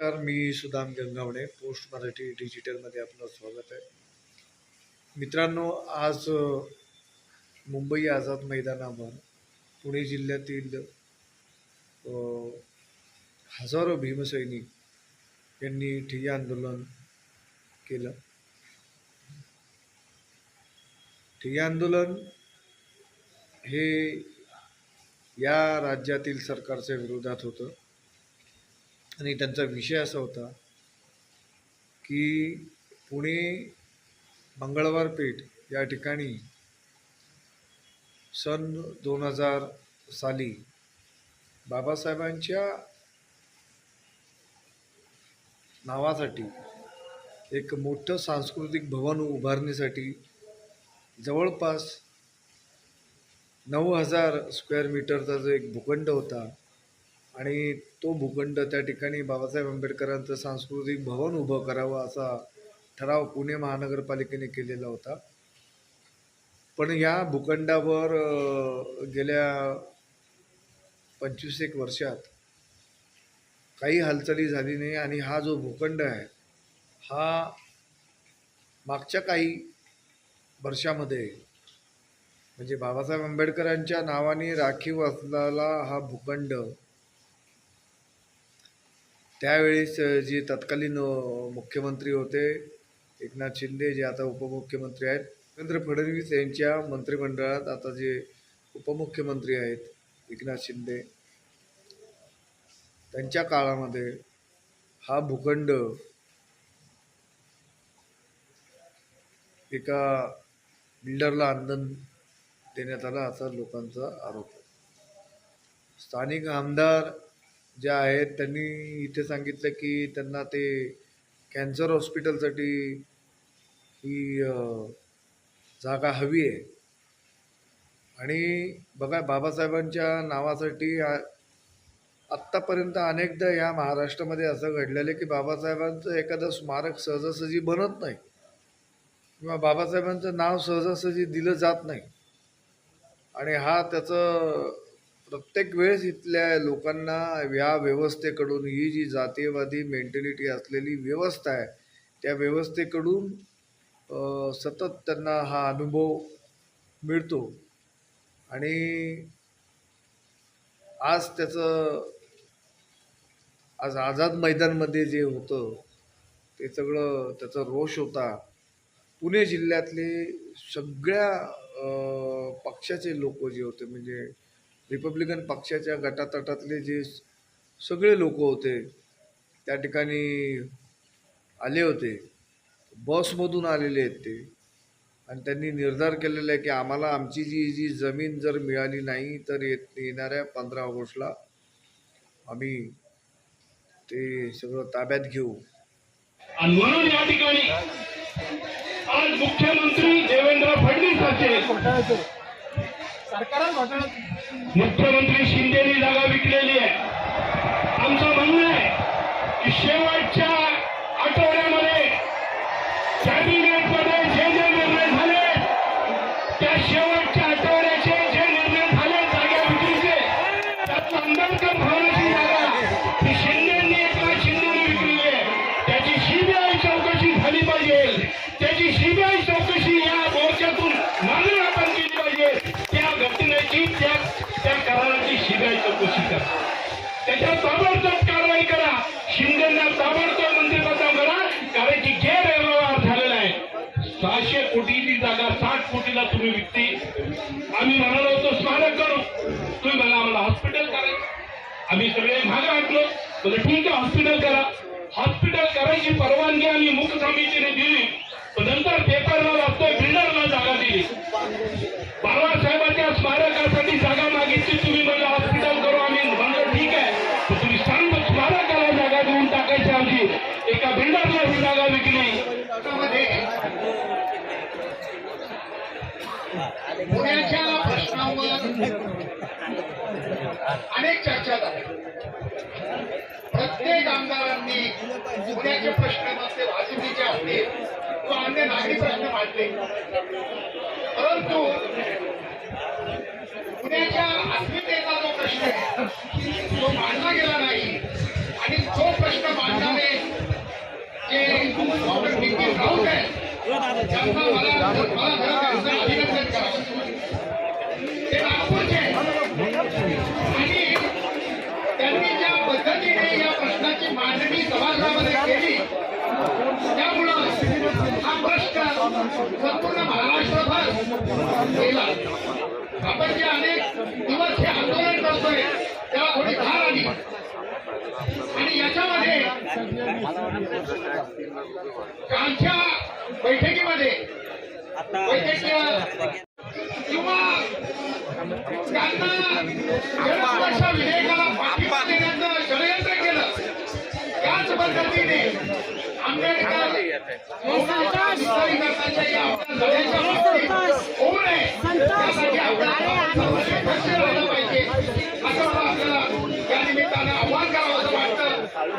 नमस्कार मी सुदाम गंगावणे पोस्ट मराठी डिजिटलमध्ये आपलं स्वागत आहे. मित्रांनो आज मुंबई आझाद मैदानावर पुणे जिल्ह्यातील हजारो भीमसैनिक यांनी ठिय्या आंदोलन केलं. ठिय्या आंदोलन हे या राज्यातील सरकारच्या विरोधात होतं. आणि त्यांचा विषय असा होता की पुणे मंगळवार पेठ या ठिकाणी सन दोन हजार साली बाबासाहेबांच्या नावासाठी एक मोठं सांस्कृतिक भवन उभारण्यासाठी जवळपास नऊ हजार स्क्वेअर मीटरचा जो एक भूखंड होता आणि तो भूखंड त्या ठिकाणी बाबासाहेब आंबेडकरांचं सांस्कृतिक भवन उभं करावं असा ठराव पुणे महानगरपालिकेने केलेला होता. पण या भूखंडावर गेल्या पंचवीस एक वर्षात काही हालचाली झाली नाही आणि हा जो भूखंड आहे हा मागच्या काही वर्षामध्ये म्हणजे बाबासाहेब आंबेडकरांच्या नावाने राखीव असलेला हा भूखंड त्यावेळेस जे तत्कालीन मुख्यमंत्री होते एकनाथ शिंदे जे आता उपमुख्यमंत्री आहेत देवेंद्र फडणवीस यांच्या मंत्रिमंडळात आता जे उपमुख्यमंत्री आहेत एकनाथ शिंदे त्यांच्या काळामध्ये हा भूखंड एका बिल्डरला आंदन देण्यात आला असा लोकांचा आरोप आहे. स्थानिक आमदार जे आहेत त्यांनी इथे सांगितलं की त्यांना ते कॅन्सर हॉस्पिटलसाठी ही जागा हवी आहे. आणि बघा बाबासाहेबांच्या नावासाठी आत्तापर्यंत अनेकदा या महाराष्ट्रामध्ये असं घडलेलं आहे की बाबासाहेबांचं एखादं स्मारक सहजासहजी बनत नाही. किंवा बाबासाहेबांचं नाव सहजासहजी दिलं जात नाही. आणि हा त्याचं प्रत्येक वेळेस इथल्या लोकांना या व्यवस्थेकडून ही जी जातीयवादी मेंटॅलिटी असलेली व्यवस्था आहे त्या व्यवस्थेकडून सतत त्यांना हा अनुभव मिळतो. आणि आज त्याचं आज आझाद मैदानमध्ये जे होतं ते सगळं त्याचा रोष होता. पुणे जिल्ह्यातले सगळ्या पक्षाचे लोक जे होते म्हणजे रिपब्लिकन पक्षाच्या गटातटातले जे सगळे लोक होते त्या ठिकाणी आले होते. बसमधून आलेले आहेत ते. आणि त्यांनी निर्धार केलेला आहे की आम्हाला आमची जी जी जमीन जर मिळाली नाही तर येत येणाऱ्या पंधरा ऑगस्टला आम्ही ते सगळं ताब्यात घेऊ. आणि म्हणून या ठिकाणी आज मुख्यमंत्री देवेंद्र फडणवीसांचे मुख्यमंत्री शिंदेनी जागा विकलेली आहे. आमचं म्हणणं आहे की शेवटच्या आम्ही सगळे मागे ऐकलो म्हणजे ठीक आहे हॉस्पिटल करा. हॉस्पिटल करायची परवानगी आम्ही मुख समितीने दिली. पण नंतर पेपरला लागतोय बिल्डरला जागा दिली. बाबासाहेबांच्या स्मारकासाठी जागा मागितली. तुम्ही म्हणजे हॉस्पिटल करू आम्ही. म्हणलं ठीक आहे. पण तुम्ही सांग स्मारकाला जागा देऊन टाकायची आमची एका बिल्डरला ही जागा विकली. पुण्याच्या प्रश्नावर अनेक चर्चा झाल्या. प्रत्येक आमदारांनी पुण्याचे प्रश्न मग ते वाहतुकीचे असतील किंवा अन्य नागरी प्रश्न मांडले. परंतु पुण्याच्या अस्मितेचा जो प्रश्न आहे तो मांडला गेला नाही. आणि तो प्रश्न मांडणारे जे डॉक्टर नितीन राऊत आहे त्यांना मला मला खरं अभिनंदन करा. ते नागपूरचे आहे. आणि त्यांनी ज्या पद्धतीने या प्रश्नाची मांडणी सभागृहामध्ये केली त्यामुळं हा प्रश्न संपूर्ण महाराष्ट्रभर केला आपण जे अनेक दिवस हे आंदोलन करतोय तेव्हा थोडी धार आली आणि याच्यामध्ये कालच्या बैठकीमध्ये वैद्यकीय किंवा त्यांना जलसुरक्षा विधेयकाला आव्हान करावं असं वाटतं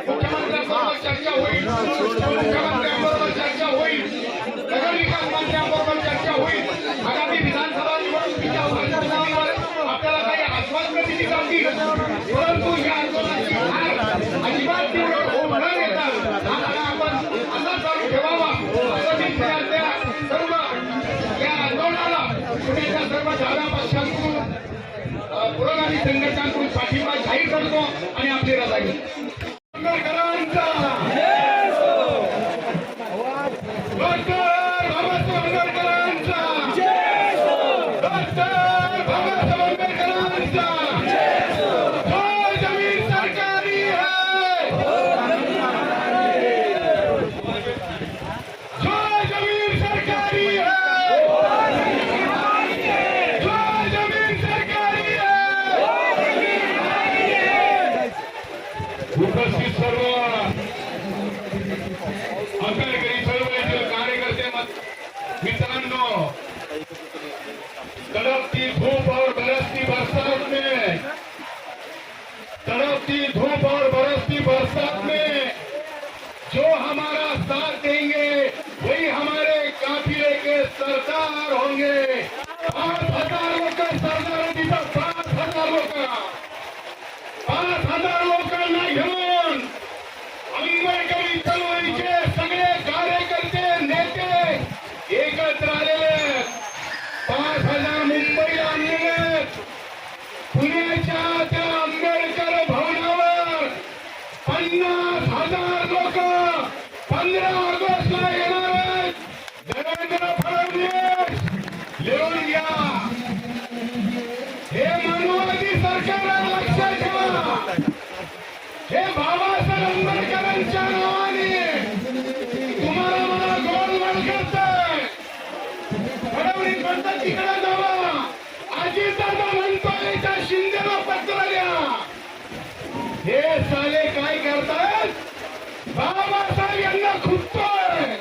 मुख्यमंत्र्यांबरोबर चर्चा होईल पुरोगामी संघटनांकडून पाठिंबा जाहीर करतो आणि आपली रजा घेतो पाच हजार लोकांना घेऊन आंबेडकरी चळवळीचे सगळे कार्यकर्ते नेते एकत्र आलेले पाच हजार मुंबईला आणलेले पुण्याच्या त्या आंबेडकर भवनावर पन्नास हजार लोक पंधरा ऑगस्टला येणार आहेत. देवेंद्र फडणवीस लिहून घ्या हे मानववादी सरकार आहे, लक्षात ठेवा हे बाबासाहेब आंबेडकरांच्या नावाने तुम्हाला मला गोलमाल करताय फडणवीस म्हणतात तिकडे जावा अजितदादा म्हणतोय त्या शिंदेला पत्र द्या हे साले काय करतात बाबासाहेब यांना खुपतोय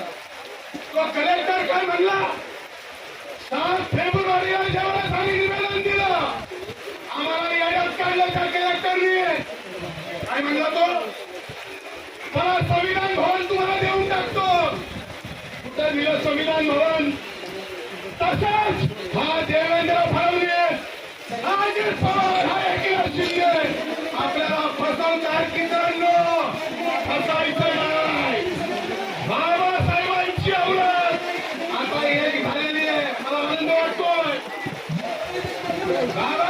तो कलेक्टर काय म्हणला सात फेब्रुवारीला ज्यावेळेस आम्ही निवेदन दिलं आम्हाला याड्यात काढलं त्या कलेक्टरने काय म्हणला तो? मला संविधान भवन तुम्हाला देऊन टाकतो. कुठं दिलं संविधान भवन? तसंच हा देवेंद्र फडणवीस हा पवार हा एकनाथ शिंदे आपल्याला फसवतात मित्रांनो फसायचं नाही. बाबासाहेबांची औरत आता हे झालेली आहे. मला आनंद वाटतोय. बाबा